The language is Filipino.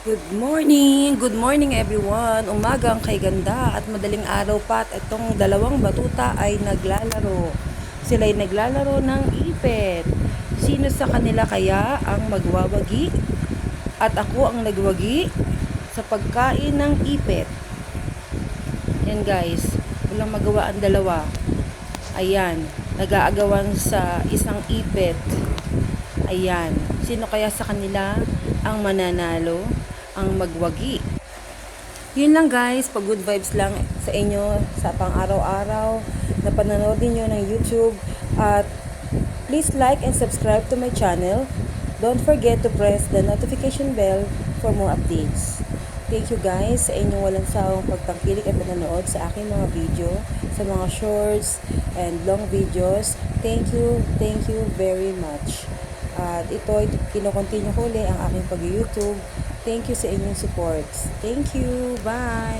Good morning! Good morning everyone! Umagang kay ganda at madaling araw pa at itong dalawang batuta ay naglalaro. Sila ay naglalaro ng ipet. Sino sa kanila kaya ang magwawagi? At ako ang nagwagi sa pagkain ng ipet. Yan guys, walang magawa ang dalawa. Ayan, nag-aagawan sa isang ipet. Ayan, sino kaya sa kanila ang mananalo, ang magwagi? Yun lang guys, pag good vibes lang sa inyo sa pang araw-araw na panonood ninyo ng YouTube at please like and subscribe to my channel. Don't forget to press the notification bell for more updates. Thank you guys sa inyong walang sawang pagtangkilik at panonood sa aking mga video, sa mga shorts and long videos. Thank you, thank you very much. At ito kinokontinue ko ulit ang aking pag-YouTube. Thank you sa inyong supports. Thank you. Bye!